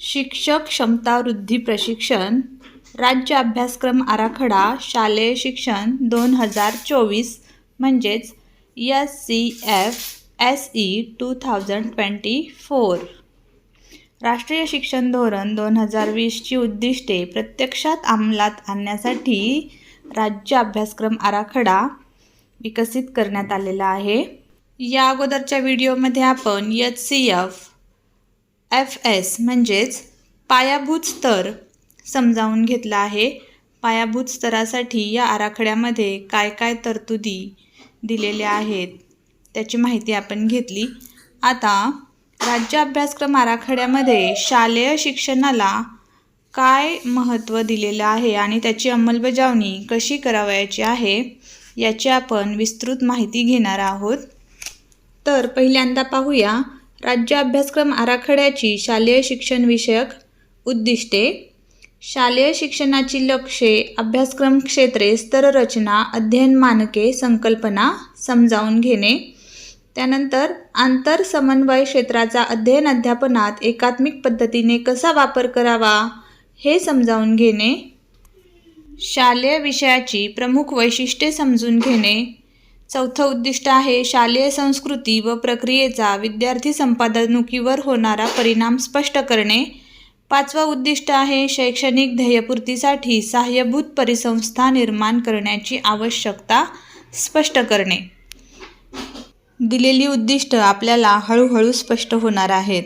शिक्षक क्षमता वृद्धी प्रशिक्षण राज्य अभ्यासक्रम आराखडा शालेय शिक्षण दोन हजार चोवीस म्हणजेच S C F S E two thousand twenty four राष्ट्रीय शिक्षण धोरण दोन हजार वीसची उद्दिष्टे प्रत्यक्षात अंमलात आणण्यासाठी राज्य अभ्यासक्रम आराखडा विकसित करण्यात आलेला आहे. या अगोदरच्या व्हिडिओमध्ये आपण H C F F S म्हणजेच पायाभूत स्तर समजावून घेतला आहे. पायाभूत स्तरासाठी या आराखड्यामध्ये काय काय तरतुदी दिलेल्या आहेत त्याची माहिती आपण घेतली. आता राज्य अभ्यासक्रम आराखड्यामध्ये शालेय शिक्षणाला काय महत्त्व दिलेलं आहे आणि त्याची अंमलबजावणी कशी करावयाची आहे याची आपण विस्तृत माहिती घेणार आहोत. तर पहिल्यांदा पाहूया राज्य अभ्यासक्रम आराखड्याची शालेय शिक्षण विषयक उद्दिष्टे शालेय शिक्षणाची लक्ष्ये अभ्यासक्रम क्षेत्रे स्तररचना अध्ययन मानके संकल्पना समजावून घेणे. त्यानंतर आंतर समन्वय क्षेत्राचा अध्ययन अध्यापनात एकात्मिक पद्धतीने कसा वापर करावा हे समजावून घेणे. शालेय विषयाची प्रमुख वैशिष्ट्ये समजून घेणे. चौथं उद्दिष्ट आहे शालेय संस्कृती व प्रक्रियेचा विद्यार्थी संपादनुकीवर होणारा परिणाम स्पष्ट करणे. पाचवा उद्दिष्ट आहे शैक्षणिक ध्येयपूर्तीसाठी सहाय्यभूत परिसंस्था निर्माण करण्याची आवश्यकता स्पष्ट करणे. दिलेली उद्दिष्ट आपल्याला हळूहळू स्पष्ट होणार आहेत.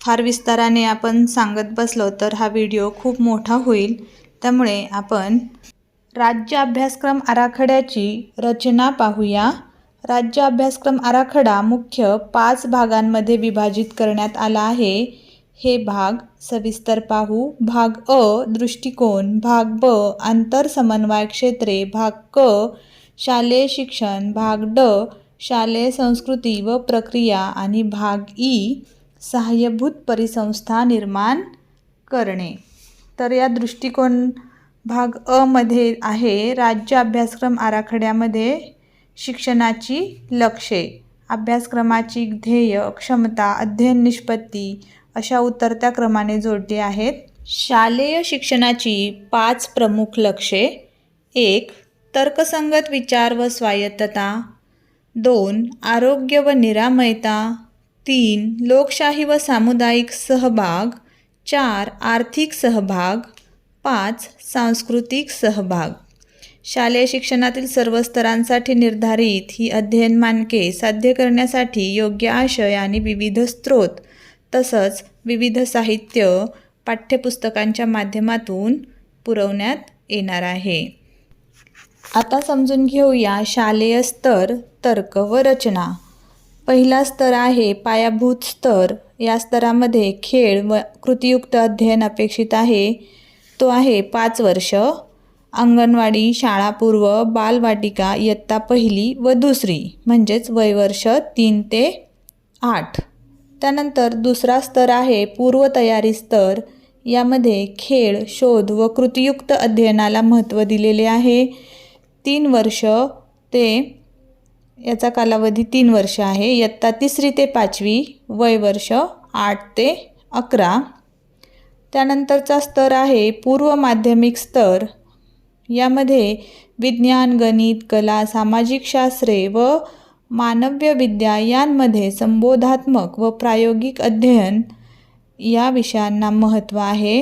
फार विस्ताराने आपण सांगत बसलो तर हा व्हिडिओ खूप मोठा होईल. त्यामुळे आपण राज्य अभ्यासक्रम आराखड्याची रचना पाहूया. राज्य अभ्यासक्रम आराखडा मुख्य पाच भागांमध्ये विभाजित करण्यात आला आहे. हे भाग सविस्तर पाहू. भाग अ दृष्टिकोन. भाग ब आंतर समन्वय क्षेत्रे. भाग क शालेय शिक्षण. भाग ड शालेय संस्कृती व प्रक्रिया. आणि भाग ई सहाय्यभूत परिसंस्था निर्माण करणे. तर या दृष्टिकोन भाग अ मध्ये आहे राज्य अभ्यासक्रम आराखड्यामध्ये शिक्षणाची लक्ष्ये अभ्यासक्रमाची ध्येय क्षमता अध्ययन निष्पत्ती अशा उतरत्या क्रमाने जोडली आहेत. शालेय शिक्षणाची पाच प्रमुख लक्ष्ये एक तर्कसंगत विचार व स्वायत्तता. दोन आरोग्य व निरामयता. तीन लोकशाही व सामुदायिक सहभाग. चार आर्थिक सहभाग. पाच सांस्कृतिक सहभाग. शालेय शिक्षणातील सर्व स्तरांसाठी निर्धारित ही अध्ययन मानके साध्य करण्यासाठी योग्य आशय आणि विविध स्रोत तसंच विविध साहित्य पाठ्यपुस्तकांच्या माध्यमातून पुरवण्यात येणार आहे. आता समजून घेऊया शालेय स्तर तर्क व रचना. पहिला स्तर आहे पायाभूत स्तर. या स्तरामध्ये खेळ व कृतियुक्त अध्ययन अपेक्षित आहे. तो आहे पाच वर्ष. अंगणवाडी शाळापूर्व बालवाटिका इयत्ता पहिली व दुसरी म्हणजेच वयवर्ष तीन ते आठ. त्यानंतर दुसरा स्तर आहे पूर्वतयारी स्तर. यामध्ये खेळ शोध व कृतियुक्त अध्ययनाला महत्त्व दिलेले आहे. तीन वर्ष ते याचा कालावधी तीन वर्ष आहे. इयत्ता तिसरी ते पाचवी वय वर्ष आठ ते अकरा. त्यानंतरचा स्तर आहे पूर्व माध्यमिक स्तर. यामध्ये विज्ञान गणित कला सामाजिक शास्त्रे व मानव्य विद्या यांमध्ये संबोधात्मक व प्रायोगिक अध्ययन या विषयांना महत्त्व आहे.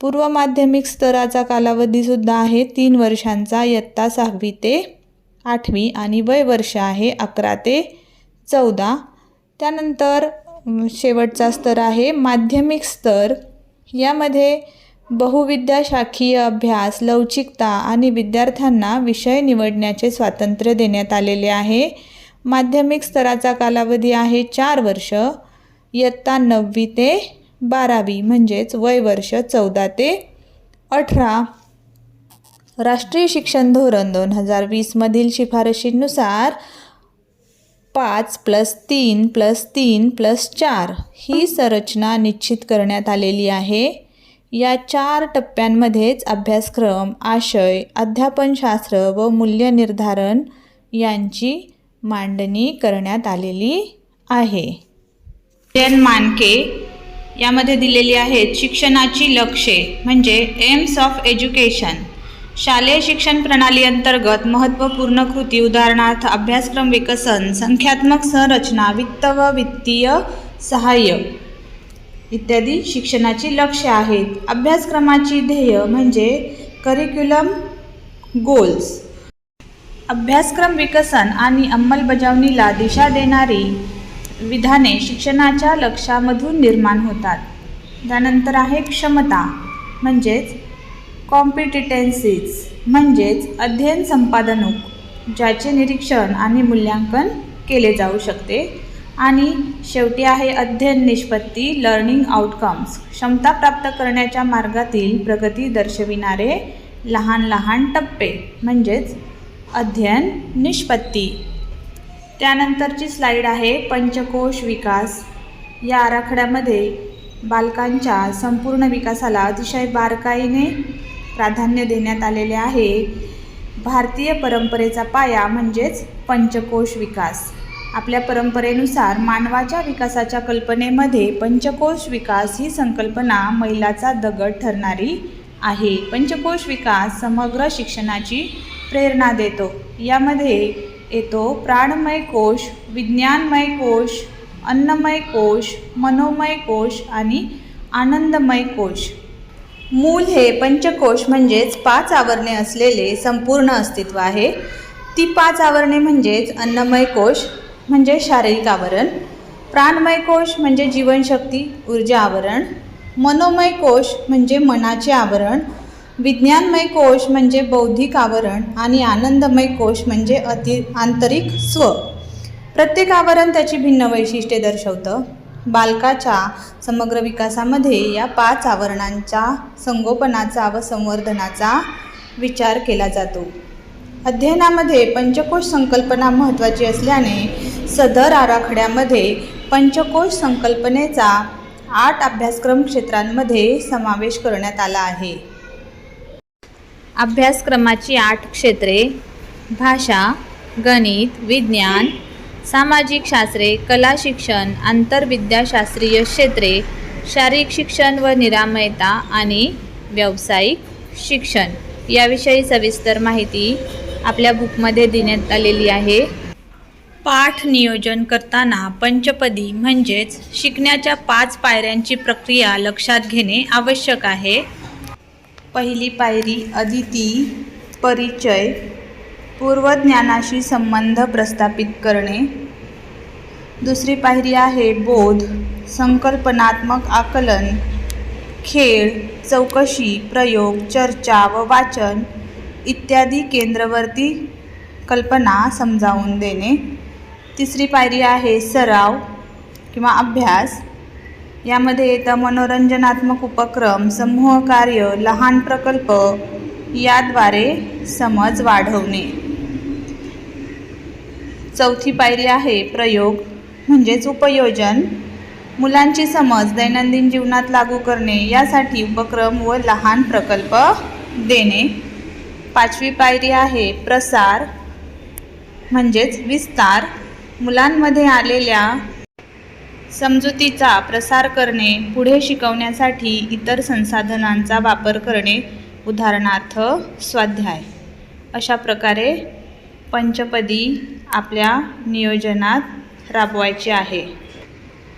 पूर्व माध्यमिक स्तराचा कालावधीसुद्धा आहे तीन वर्षांचा इयत्ता सहावी ते आठवी आणि वय वर्ष आहे अकरा ते चौदा. त्यानंतर शेवटचा स्तर आहे माध्यमिक स्तर. यामध्ये बहुविद्याशाखीय अभ्यास लवचिकता आणि विद्यार्थ्यांना विषय निवडण्याचे स्वातंत्र्य देण्यात आलेले आहे. माध्यमिक स्तराचा कालावधी आहे चार वर्ष इयत्ता नववी ते बारावी म्हणजेच वय वर्ष चौदा ते अठरा. राष्ट्रीय शिक्षण धोरण दोन हजार वीसमधील शिफारशींनुसार पाच प्लस तीन प्लस तीन प्लस चार ही संरचना निश्चित करण्यात आलेली आहे. या चार टप्प्यांमध्येच अभ्यासक्रम आशय अध्यापनशास्त्र व मूल्यनिर्धारण यांची मांडणी करण्यात आलेली आहे. जैन मानके यामध्ये दिलेली आहेत शिक्षणाची लक्ष्ये म्हणजे एम्स ऑफ एज्युकेशन. शालेय शिक्षण प्रणाली अंतर्गत महत्त्वपूर्ण कृती उदाहरणार्थ अभ्यासक्रम विकसन संख्यात्मक संरचना वित्त व वित्तीय सहाय्य इत्यादी शिक्षणाची लक्ष्य आहेत. अभ्यासक्रमाची ध्येय म्हणजे करिक्युलम गोल्स अभ्यासक्रम विकसन आणि अंमलबजावणीला दिशा देणारी विधाने शिक्षणाच्या लक्ष्यामधून निर्माण होतात. त्यानंतर आहे क्षमता म्हणजेच कॉम्पिटिटेन्सीज म्हणजेच अध्ययन संपादनूक ज्याचे निरीक्षण आणि मूल्यांकन केले जाऊ शकते. आणि शेवटी आहे अध्ययन निष्पत्ती लर्निंग आउटकम्स क्षमता प्राप्त करण्याच्या मार्गातील प्रगती दर्शविणारे लहान लहान टप्पे म्हणजेच अध्ययन निष्पत्ती. त्यानंतरची स्लाईड आहे पंचकोश विकास. या आराखड्यामध्ये बालकांच्या संपूर्ण विकासाला अतिशय बारकाईने प्राधान्य देण्यात आलेले आहे. भारतीय परंपरेचा पाया म्हणजेच पंचकोश विकास. आपल्या परंपरेनुसार मानवाच्या विकासाच्या कल्पनेमध्ये पंचकोश विकास ही संकल्पना मैलाचा दगड ठरणारी आहे. पंचकोश विकास समग्र शिक्षणाची प्रेरणा देतो. यामध्ये येतो प्राणमय कोश विज्ञानमय कोश अन्नमय कोश मनोमय कोश आणि आनंदमय कोश. मूल हे पंचकोश म्हणजेच पाच आवरणे असलेले संपूर्ण अस्तित्व आहे. ती पाच आवरणे म्हणजेच अन्नमय कोश म्हणजे शारीरिक आवरण प्राणमय कोश म्हणजे जीवनशक्ती ऊर्जा आवरण मनोमय कोश म्हणजे मनाचे आवरण विज्ञानमय कोश म्हणजे बौद्धिक आवरण आणि आनंदमय कोश म्हणजे अति आंतरिक स्व. प्रत्येक आवरण त्याची भिन्न वैशिष्ट्ये दर्शवतं. बालकाच्या समग्र विकासामध्ये या पाच आवरणांच्या संगोपनाचा व संवर्धनाचा विचार केला जातो. अध्ययनामध्ये पंचकोश संकल्पना महत्त्वाची असल्याने सदर आराखड्यामध्ये पंचकोश संकल्पनेचा आठ अभ्यासक्रम क्षेत्रांमध्ये समावेश करण्यात आला आहे. अभ्यासक्रमाची आठ क्षेत्रे भाषा गणित विज्ञान सामाजिक शास्त्रे कला शिक्षण आंतरविद्याशास्त्रीय क्षेत्रे शारीरिक शिक्षण व निरामयता आणि व्यावसायिक शिक्षण याविषयी सविस्तर माहिती आपल्या बुकमध्ये देण्यात आलेली आहे. पाठ नियोजन करताना पंचपदी म्हणजेच शिकण्याच्या पाच पायऱ्यांची प्रक्रिया लक्षात घेणे आवश्यक आहे. पहिली पायरी अदिती परिचय. पूर्वज्ञानाशी संबंध प्रस्थापित करणे. दुसरी पायरी आहे बोध संकल्पनात्मक आकलन खेळ चौकशी प्रयोग चर्चा व वाचन इत्यादी केंद्रवर्ती कल्पना समजावून देणे. तिसरी पायरी आहे सराव किंवा अभ्यास. यामध्ये येतं मनोरंजनात्मक उपक्रम समूह कार्य लहान प्रकल्प याद्वारे समज वाढवणे. चौथी पायरी आहे प्रयोग म्हणजेच उपयोजन. मुलांची समज दैनंदिन जीवनात लागू करणे यासाठी उपक्रम व लहान प्रकल्प देणे. पाचवी पायरी आहे प्रसार म्हणजेच विस्तार. मुलांमध्ये आलेल्या समजुतीचा प्रसार करणे पुढे शिकवण्यासाठी इतर संसाधनांचा वापर करणे. उदाहरणार्थ स्वाध्याय अशा प्रकारे पंचपदी आपल्या नियोजनात राबवायचे आहे.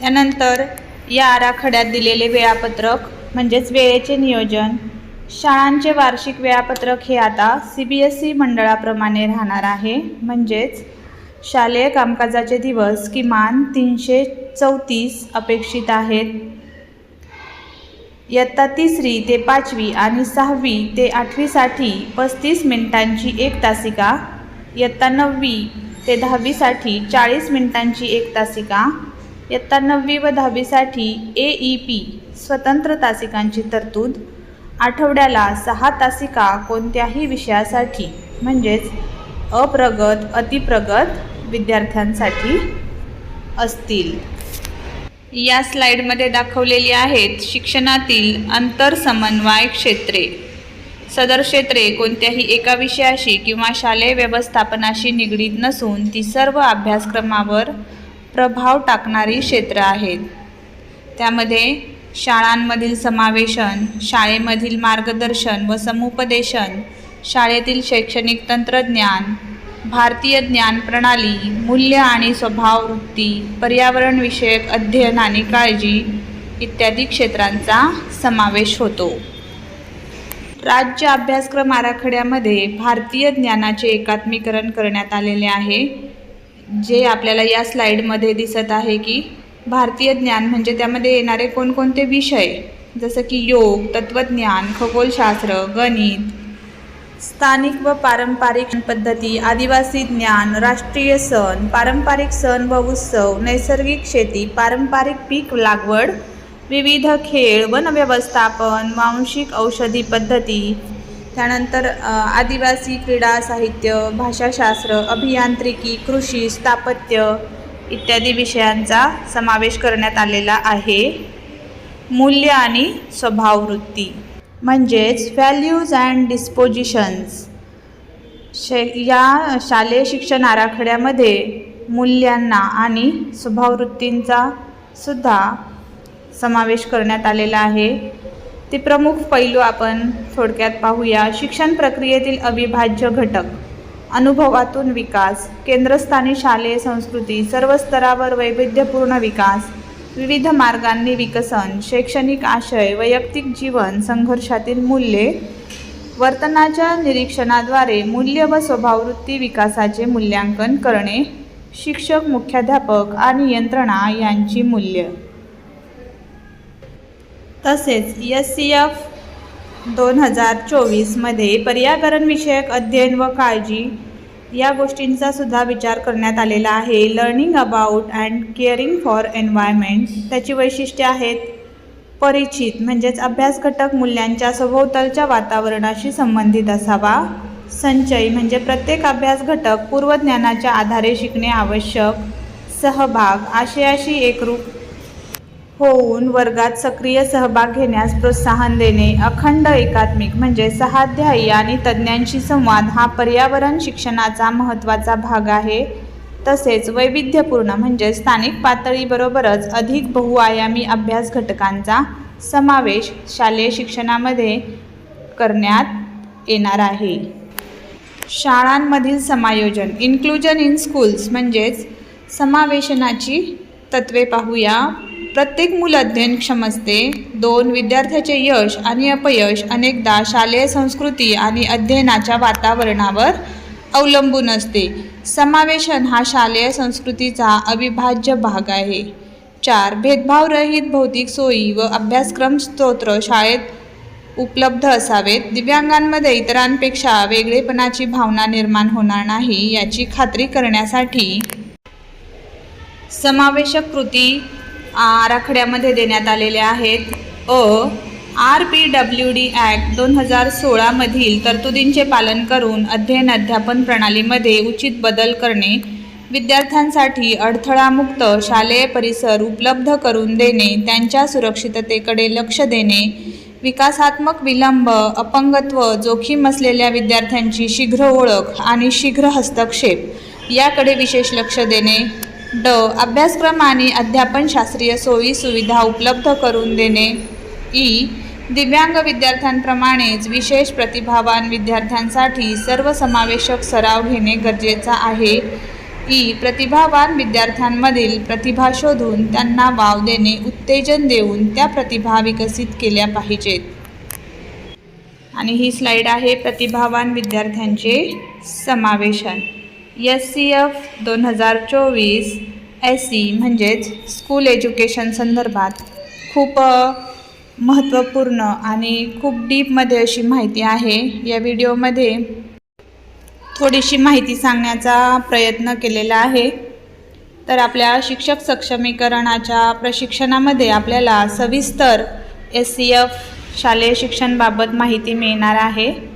त्यानंतर या आराखड्यात दिलेले वेळापत्रक म्हणजेच वेळेचे नियोजन शाळांचे वार्षिक वेळापत्रक हे आता सी बी एस ई मंडळाप्रमाणे राहणार आहे. म्हणजेच शालेय कामकाजाचे दिवस किमान तीनशे चौतीस अपेक्षित आहेत. इयत्ता तिसरी ते पाचवी आणि सहावी ते आठवीसाठी पस्तीस मिनिटांची एक तासिका इयत्ता नववी ते दहावीसाठी चाळीस मिनिटांची एक तासिका इयत्ता नववी व दहावीसाठी ए ई पी स्वतंत्र तासिकांची तरतूद आठवड्याला सहा तासिका कोणत्याही विषयासाठी म्हणजेच अप्रगत अतिप्रगत विद्यार्थ्यांसाठी असतील. या स्लाइडमध्ये दाखवलेली आहेत शिक्षणातील आंतरसमन्वय क्षेत्रे. सदर क्षेत्रे कोणत्याही एका विषयाशी किंवा शालेय व्यवस्थापनाशी निगडीत नसून ती सर्व अभ्यासक्रमावर प्रभाव टाकणारी क्षेत्र आहेत. त्यामध्ये शाळांमधील समावेशन शाळेमधील मार्गदर्शन व समुपदेशन शाळेतील शैक्षणिक तंत्रज्ञान भारतीय ज्ञान प्रणाली मूल्य आणि स्वभाव वृत्ती पर्यावरणविषयक अध्ययन आणि काळजी इत्यादी क्षेत्रांचा समावेश होतो. राज्य अभ्यासक्रम आराखड्यामध्ये भारतीय ज्ञानाचे एकात्मीकरण करण्यात आलेले आहे. जे आपल्याला या स्लाईडमध्ये दिसत आहे की भारतीय ज्ञान म्हणजे त्यामध्ये येणारे कोणकोणते विषय? जसं की योग तत्त्वज्ञान खगोलशास्त्र गणित स्थानिक व पारंपरिक पद्धती आदिवासी ज्ञान राष्ट्रीय सण पारंपरिक सण व उत्सव नैसर्गिक शेती पारंपरिक पीक लागवड विविध खेळ वन व्यवस्थापन वांशिक औषधी पद्धती त्यानंतर आदिवासी क्रीडा साहित्य भाषाशास्त्र अभियांत्रिकी कृषी स्थापत्य इत्यादी विषयांचा समावेश करण्यात आलेला आहे. मूल्य आणि स्वभाववृत्ती म्हणजेच व्हॅल्यूज अँड डिस्पोजिशन्स शे या शालेय शिक्षण आराखड्यामध्ये मूल्यांना आणि स्वभाववृत्तींचा सुद्धा समावेश करण्यात आलेला आहे. ते प्रमुख पैलू आपण थोडक्यात पाहूया. शिक्षण प्रक्रियेतील अविभाज्य घटक. अनुभवातून विकास. केंद्रस्थानी शालेय संस्कृती. सर्व स्तरावर वैविध्यपूर्ण विकास. विविध मार्गांनी विकसन. शैक्षणिक आशय. वैयक्तिक जीवन. संघर्षातील मूल्ये. वर्तनाच्या निरीक्षणाद्वारे मूल्य व स्वभाववृत्ती विकासाचे मूल्यांकन करणे. शिक्षक मुख्याध्यापक आणि यंत्रणा यांची मूल्य. तसेच एस सी एफ दोन हजार चोवीसमध्ये पर्यावरणविषयक अध्ययन व काळजी या गोष्टींचा सुद्धा विचार करण्यात आलेला आहे. Learning about and caring for environment त्याची वैशिष्ट्ये आहेत. परिचित म्हणजेच अभ्यास घटक मूल्यांच्या सभोवतालच्या वातावरणाशी संबंधित असावा. संचय म्हणजे प्रत्येक अभ्यास घटक पूर्वज्ञानाच्या आधारे शिकणे आवश्यक. सहभाग आशयाशी एकरूप होऊन वर्गात सक्रिय सहभाग घेण्यास प्रोत्साहन देणे अखंड एकात्मिक म्हणजे सहाध्यायी आणि तज्ज्ञांशी संवाद हा पर्यावरण शिक्षणाचा महत्त्वाचा भाग आहे. तसेच वैविध्यपूर्ण म्हणजे स्थानिक पातळीबरोबरच अधिक बहुआयामी अभ्यास घटकांचा समावेश शालेय शिक्षणामध्ये करण्यात येणार आहे. शाळांमधील समायोजन इन्क्लुजन इन स्कूल्स म्हणजेच समावेशनाची तत्वे पाहूया. प्रत्येक मूल अध्ययनक्षम असते दोन विद्यार्थ्याचे यश आणि अपयश अनेकदा शालेय संस्कृती आणि अध्ययनाच्या वातावरणावर अवलंबून असते. समावेशन हा शालेय संस्कृतीचा अविभाज्य भाग आहे. चार भेदभावरहित भौतिक सोयी व अभ्यासक्रम स्तोत्र शाळेत उपलब्ध असावेत. दिव्यांगांमध्ये इतरांपेक्षा वेगळेपणाची भावना निर्माण होणार नाही याची खात्री करण्यासाठी समावेशक कृती आराखड्यामध्ये देण्यात आलेले आहेत. R P W D act दोन हजार सोळामधील तरतुदींचे पालन करून अध्ययन अध्यापन प्रणालीमध्ये उचित बदल करणे विद्यार्थ्यांसाठी अडथळामुक्त शालेय परिसर उपलब्ध करून देणे त्यांच्या सुरक्षिततेकडे लक्ष देणे विकासात्मक विलंब अपंगत्व जोखीम असलेल्या विद्यार्थ्यांची शीघ्र ओळख आणि शीघ्र हस्तक्षेप याकडे विशेष लक्ष देणे. ड. अभ्यासक्रम आणि अध्यापन शास्त्रीय सोयी सुविधा उपलब्ध करून देणे. ई. दिव्यांग विद्यार्थ्यांप्रमाणेच विशेष प्रतिभावान विद्यार्थ्यांसाठी सर्वसमावेशक सराव घेणे गरजेचा आहे. ई. प्रतिभावान विद्यार्थ्यांमधील प्रतिभा शोधून त्यांना वाव देणे उत्तेजन देऊन त्या प्रतिभा विकसित केल्या पाहिजेत. आणि ही स्लाईड आहे प्रतिभावान विद्यार्थ्यांचे समावेशन. एस सी एफ दोन हजार चोवीस एस सी म्हणजेच स्कूल एज्युकेशन संदर्भात खूप महत्त्वपूर्ण आणि खूप डीपमध्ये अशी माहिती आहे. या व्हिडिओमध्ये थोडीशी माहिती सांगण्याचा प्रयत्न केलेला आहे. तर आपल्या शिक्षक सक्षमीकरणाच्या प्रशिक्षणामध्ये आपल्याला सविस्तर एस सी एफ शालेय शिक्षणबाबत माहिती मिळणार आहे.